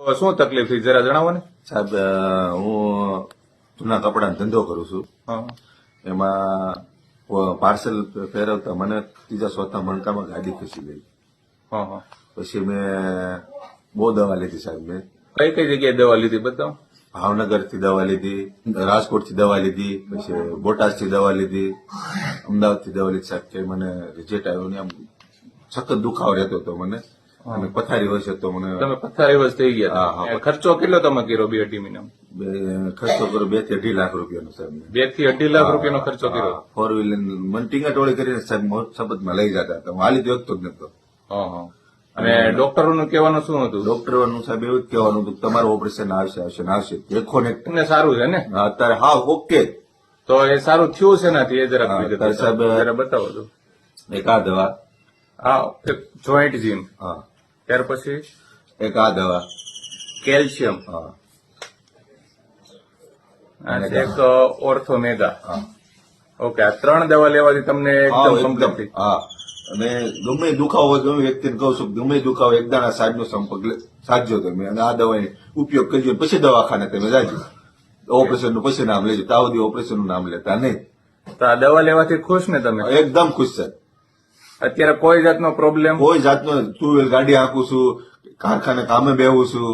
શું તકલીફ થઈ? જરા જણાવો ને. સાહેબ હું જૂના કપડાનો ધંધો કરું છું. હા. એમાં પાર્સલ ફેરવતા મને ત્રીજા ચોથા મણકામાં ગાડી ખસી ગઈ. હા હા. પછી મેં બહુ દવા લીધી સાહેબ મેં. કઈ કઈ જગ્યાએ દવા લીધી બતાવો? ભાવનગરથી દવા લીધી રાજકોટથી દવા લીધી પછી બોટાદથી દવા લીધી અમદાવાદથી દવા લીધી સાહેબ કે મને રિઝલ્ટ આવ્યો ને આમ સખત દુખાવો રહેતો હતો મને. અને પથારી વર્ષે તો મને તમે પથારી વર્ષ થઈ ગયા હા, હા. ખર્ચો કેટલો તમે કર્યો બે અઢી મહિના ખર્ચો કરો બેથી અઢી લાખ રૂપિયાનો સાહેબ બેથી અઢી લાખ રૂપિયાનો ખર્ચો કર્યો? ફોર વ્હીલર મને ટીંગા ટોળી કરીને સાહેબ શપથમાં લઈ જતા હતા. હું હાલી જોતો જ નતો. હા હા. અને ડોક્ટરોનું કહેવાનું શું હતું? ડોક્ટરોનું સાહેબ એવું જ કહેવાનું હતું તમારું ઓપરેશન આવશે આવશે આવશે. દેખો ને. તમને સારું છે ને? અત્યારે હા ઓકે તો એ સારું થયું છે નાથી એ તાર સાહેબ, જરા બતાવો એક આ દવા હા જોઈન્ટ જીમ હા. ત્યાર પછી એક આ દવા. કેલ્શિયમ હા. અને એક ઓર્થોમેગા હા. ઓકે આ ત્રણ દવા લેવાથી તમને એકદમ એકદમ. કમ્પ્લીટ હા. અને ગમે દુખાવો હોય ગમે વ્યક્તિને કહું છું ગમે દુખાવો એક દાણા સાજનો સંપર્ક લે- સાધજો તમે. અને આ દવાનો ઉપયોગ કરજો. પછી દવાખાને તમે જાજો. ઓપરેશનનું પછી નામ લેજો. તાવ દી ઓપરેશનનું નામ લેતા નહીં. તો આ દવા લેવાથી ખુશ ને તમે? એકદમ ખુશ છે. અત્યારે કોઈ જાતનો પ્રોબ્લેમ કોઈ જાતનો ટુ વ્હીલ ગાડી હાંકું છું, કારખાને કામે બેહું છું.